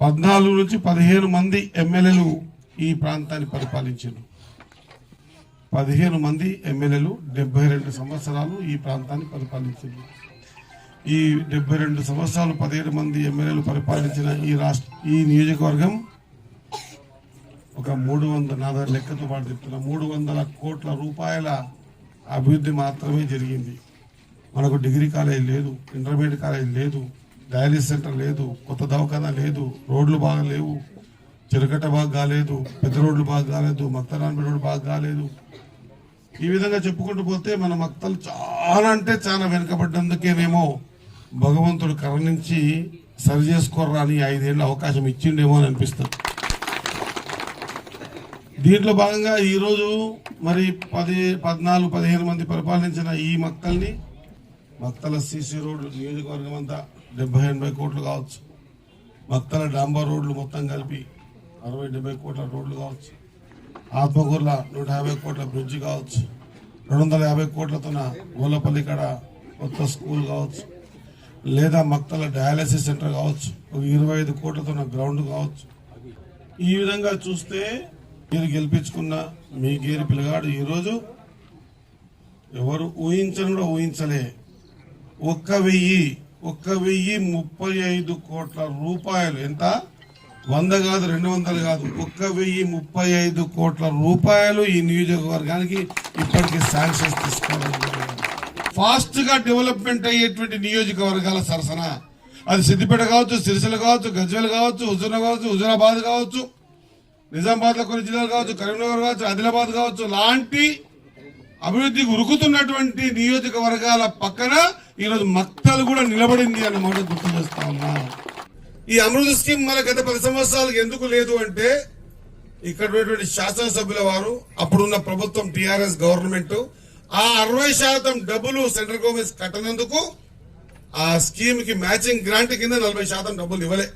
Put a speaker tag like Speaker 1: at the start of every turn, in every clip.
Speaker 1: పద్నాలుగు నుంచి పదిహేను మంది ఎమ్మెల్యేలు ఈ ప్రాంతాన్ని పరిపాలించారు. పదిహేను మంది ఎమ్మెల్యేలు డెబ్బై రెండు సంవత్సరాలు ఈ ప్రాంతాన్ని పరిపాలించారు. ఈ డెబ్బై రెండు సంవత్సరాలు పదిహేడు మంది ఎమ్మెల్యేలు పరిపాలించిన ఈ రాష్ట్ర ఈ నియోజకవర్గం ఒక మూడు వందల నా దగ్గర లెక్కతో పాటు చెప్తున్నా మూడు వందల కోట్ల రూపాయల అభివృద్ధి మాత్రమే జరిగింది. మనకు డిగ్రీ కాలేజ్ లేదు ఇంటర్మీడియట్ కాలేజ్ లేదు డయాలిసిస్ సెంటర్ లేదు కొత్త దవాఖానా లేదు రోడ్లు బాగా లేవు చిరకట్ట బాగా కాలేదు పెద్ద రోడ్లు బాగా కాలేదు మక్తరాన్పేట రోడ్డు బాగా కాలేదు. ఈ విధంగా చెప్పుకుంటూ పోతే మన మక్తలు చాలా అంటే చాలా వెనుకబడ్డందుకేనేమో భగవంతుడు కరుణించి సరి చేసుకోర్రా అని ఐదేళ్ళు అవకాశం ఇచ్చిండేమో అని అనిపిస్తుంది. దీంట్లో భాగంగా ఈరోజు మరి పది పద్నాలుగు పదిహేను మంది పరిపాలించిన ఈ మక్కల్ని మక్తల సీసీ రోడ్లు నియోజకవర్గం అంతా డెబ్బై ఎనభై కోట్లు కావచ్చు. మక్తల డాంబర్ రోడ్లు మొత్తం కలిపి అరవై డెబ్బై కోట్ల రోడ్లు కావచ్చు. ఆత్మకూరుల నూట యాభై కోట్ల బ్రిడ్జ్ కావచ్చు. రెండు వందల యాభై కోట్లతోన గోలపల్లి కాడ కొత్త స్కూల్ కావచ్చు. లేదా మక్తల డయాలసిస్ సెంటర్ కావచ్చు. ఒక ఇరవై ఐదు కోట్లతోన గ్రౌండ్ కావచ్చు. ఈ విధంగా చూస్తే మీరు గెలిపించుకున్న మీ గేరి పిల్లగాడు ఈరోజు ఎవరు ఊహించను కూడా ఊహించలే. ఒక్క వెయ్యి ఒక్క వెయ్యి ముప్పై ఐదు కోట్ల రూపాయలు. ఎంత? వంద కాదు రెండు వందలు కాదు. ఒక్క వెయ్యి ముప్పై ఐదు కోట్ల రూపాయలు ఈ నియోజకవర్గానికి ఇప్పటికీ శాంక్షన్స్ తీసుకోవడం ఫాస్ట్గా ఫాస్ట్గా డెవలప్మెంట్ అయ్యేటువంటి నియోజకవర్గాల సరసన. అది సిద్దిపేట కావచ్చు సిరిసిల్ల కావచ్చు గజ్వేల్ కావచ్చు హుజూర్ కావచ్చు హుజూరాబాద్ కావచ్చు నిజామాబాద్లో కొన్ని జిల్లాలు కావచ్చు కరీంనగర్ కావచ్చు ఆదిలాబాద్ కావచ్చు లాంటి అభివృద్ధికి ఉరుకుతున్నటువంటి నియోజకవర్గాల పక్కన ఈరోజు మక్తలు కూడా నిలబడింది అన్న మాట గుర్తు చేస్తా ఉన్నా. ఈ అమృత స్కీమ్ మన గత పది సంవత్సరాలకు ఎందుకు లేదు అంటే ఇక్కడ ఉన్నటువంటి శాసనసభ్యుల వారు అప్పుడున్న ప్రభుత్వం టిఆర్ఎస్ గవర్నమెంట్ ఆ అరవై శాతం డబ్బులు సెంట్రల్ గవర్నమెంట్ కట్టనందుకు ఆ స్కీమ్కి మ్యాచింగ్ గ్రాంట్ కింద నలభై శాతం డబ్బులు ఇవ్వలే.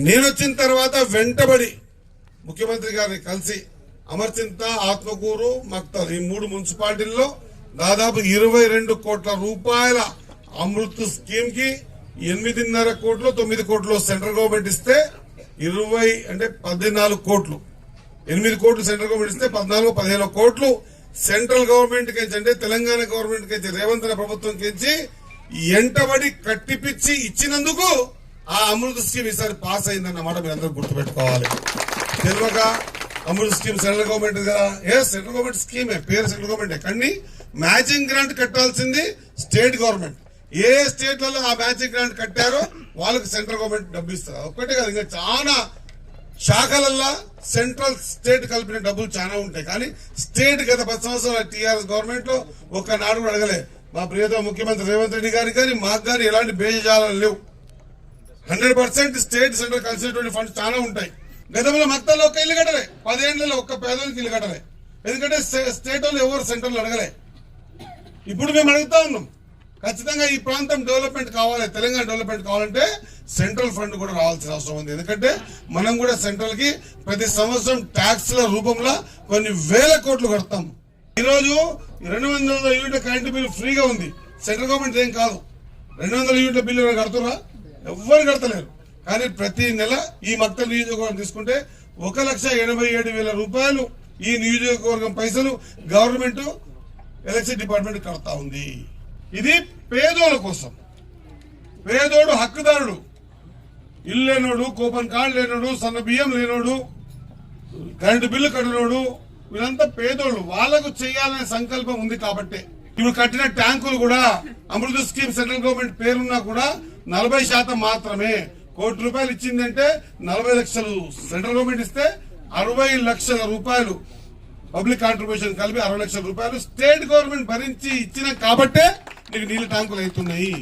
Speaker 1: నేను వచ్చిన తర్వాత వెంటబడి ముఖ్యమంత్రి గారిని కలిసి అమర్చింత ఆత్మకూరు మక్తల్. ఈ మూడు మున్సిపాలిటీల్లో దాదాపు ఇరవై రెండు కోట్ల రూపాయల అమృత్ స్కీమ్కి ఎనిమిదిన్నర కోట్లు తొమ్మిది కోట్లు సెంట్రల్ గవర్నమెంట్ ఇస్తే ఇరవై అంటే పద్నాలుగు కోట్లు. ఎనిమిది కోట్లు సెంట్రల్ గవర్నమెంట్ ఇస్తే పద్నాలుగు పదిహేను కోట్లు సెంట్రల్ గవర్నమెంట్ కించి అంటే తెలంగాణ గవర్నమెంట్ కించి రేవంత్ ప్రభుత్వం కించి ఎంటబడి కట్టిపిచ్చి ఇచ్చినందుకు ఆ అమృత స్కీమ్ ఈసారి పాస్ అయిందన్నమాట మీరు అందరూ గుర్తుపెట్టుకోవాలి. తెలియక అమృత్ స్కీమ్ సెంట్రల్ గవర్నమెంట్ కదా? ఏ సెంట్రల్ గవర్నమెంట్ స్కీమే? పేరు సెంట్రల్ గవర్నమెంట్. కానీ మ్యాచింగ్ గ్రాంట్ కట్టాల్సింది స్టేట్ గవర్నమెంట్. ఏ స్టేట్లలో ఆ మ్యాచింగ్ గ్రాంట్ కట్టారో వాళ్ళకి సెంట్రల్ గవర్నమెంట్ డబ్బు ఇస్తారు. ఒక్కటే కాదు ఇంకా చాలా శాఖలల్లో సెంట్రల్ స్టేట్ కలిపిన డబ్బులు చాలా ఉంటాయి. కానీ స్టేట్ గత పది సంవత్సరాల టీఆర్ఎస్ గవర్నమెంట్లో ఒక్క నాడు కూడా అడగలే. మా ప్రియతమ ముఖ్యమంత్రి రేవంత్ రెడ్డి గారికి కానీ మాకు కానీ ఎలాంటి బేజాలు లేవు. హండ్రెడ్ పర్సెంట్ స్టేట్ సెంట్రల్ కలిసినటువంటి ఫండ్స్ చాలా ఉంటాయి. గతంలో మొత్తంలో ఒక ఇల్లు కట్టలే. పదేళ్ళలో ఒక్క పేదోనికి ఇల్లు కట్టలే. ఎందుకంటే స్టేట్ వాళ్ళు ఎవరు సెంటర్లో అడగలే. ఇప్పుడు మేము అడుగుతా ఉన్నాం. ఖచ్చితంగా ఈ ప్రాంతం డెవలప్మెంట్ కావాలి తెలంగాణ డెవలప్మెంట్ కావాలంటే సెంట్రల్ ఫండ్ కూడా రావాల్సిన అవసరం ఉంది. ఎందుకంటే మనం కూడా సెంట్రల్కి ప్రతి సంవత్సరం ట్యాక్స్ల రూపంలో కొన్ని వేల కోట్లు కడతాం. ఈరోజు రెండు వందల యూనిట్ల కరెంటు బిల్లు ఫ్రీగా ఉంది. సెంట్రల్ గవర్నమెంట్ ఏం కాదు. రెండు వందల యూనిట్ల బిల్లు కడుతురా ఎవ్వరు కడతలేరు. కానీ ప్రతి నెల ఈ మక్తల్ నియోజకవర్గం తీసుకుంటే ఒక లక్ష ఎనభై ఏడు వేల రూపాయలు ఈ నియోజకవర్గం పైసలు గవర్నమెంట్ ఎలక్షన్ డిపార్ట్మెంట్ కడతా ఉంది. ఇది పేదోళ్ళ కోసం. పేదోడు హక్కుదారుడు. ఇల్లు లేనోడు కూపన్ కార్డు లేనోడు సన్న బియ్యం లేనోడు కరెంటు బిల్లు కట్టినోడు వీళ్ళంతా పేదోళ్ళు. వాళ్ళకు చేయాలనే సంకల్పం ఉంది కాబట్టి. ఇప్పుడు కట్టిన ట్యాంకులు కూడా అమృత స్కీమ్ సెంట్రల్ గవర్నమెంట్ పేరున్నా కూడా నలభై శాతం మాత్రమే. కోటి రూపాయలు ఇచ్చిందంటే నలభై లక్షలు సెంట్రల్ గవర్నమెంట్ ఇస్తే అరవై లక్షల రూపాయలు పబ్లిక్ కాంట్రిబ్యూషన్ కలిపి అరవై లక్షల రూపాయలు స్టేట్ గవర్నమెంట్ భరించి ఇచ్చిన కాబట్టే నీకు నీళ్ళ ట్యాంకులు అవుతున్నాయి.